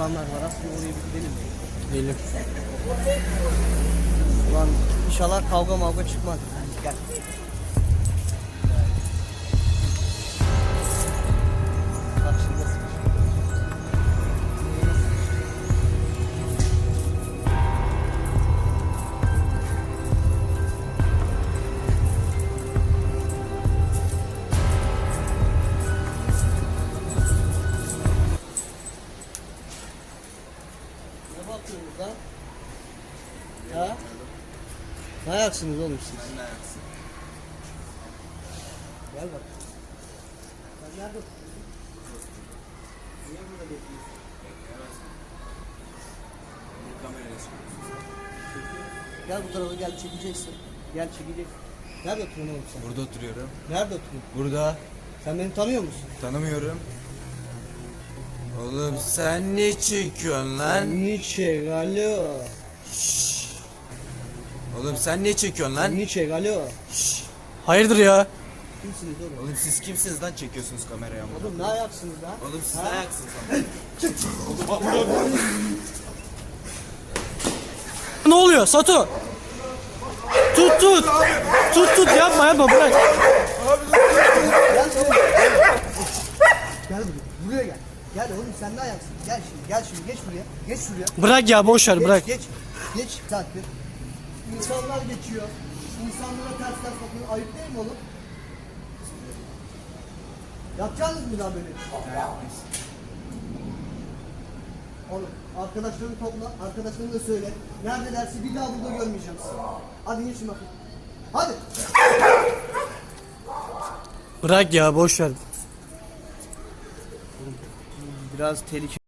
restoranlar var. Aslında oraya bir gidelim. Gidelim. Ulan inşallah kavga mavga çıkmaz. Gel. Ne bakıyorsunuz lan? Ha? Ne ayaksınız oğlum siz? Gel bak. Sen nerede? Niye burada bekliyorsun? Gel bu tarafa gel çekeceksin. Gel çekeceksin. Nerede oturuyorsun oğlum sen? Burada oturuyorum. Nerede oturuyorsun? Burada Sen beni tanıyor musun? tanımıyorum. Oğlum sen ne çekiyorsun lan? Nietzsche, alo. Oğlum sen ne çekiyorsun lan? Nietzsche, alo. Hayırdır ya? Kimsiniz oğlum? Oğlum siz kimsiniz lan çekiyorsunuz kameraya amına? Oğlum ne ayaksınız lan? Oğlum siz ne ayaksınız lan? Ne oluyor Sato? Tut tut. Tut tut yapma yapma bırak. Gel buraya. Buraya gel. Gel oğlum sen ne ayaksın? Gel şimdi. Gel şimdi. Geç buraya. Geç şuraya. Bırak ya boş ver Geç, bırak. Geç. Geç. Saattir. İnsanlar geçiyor. İnsanlara ters ters bakıyor. Ayıp değil mi oğlum? Yapacaksınız mı daha böyle? Oğlum arkadaşlarını topla. Arkadaşlarını da söyle. Neredelerse bir daha burada görmeyeceğim sizi. Hadi geçin bakayım. Hadi. Bırak ya boş ver. Biraz tehlikeli.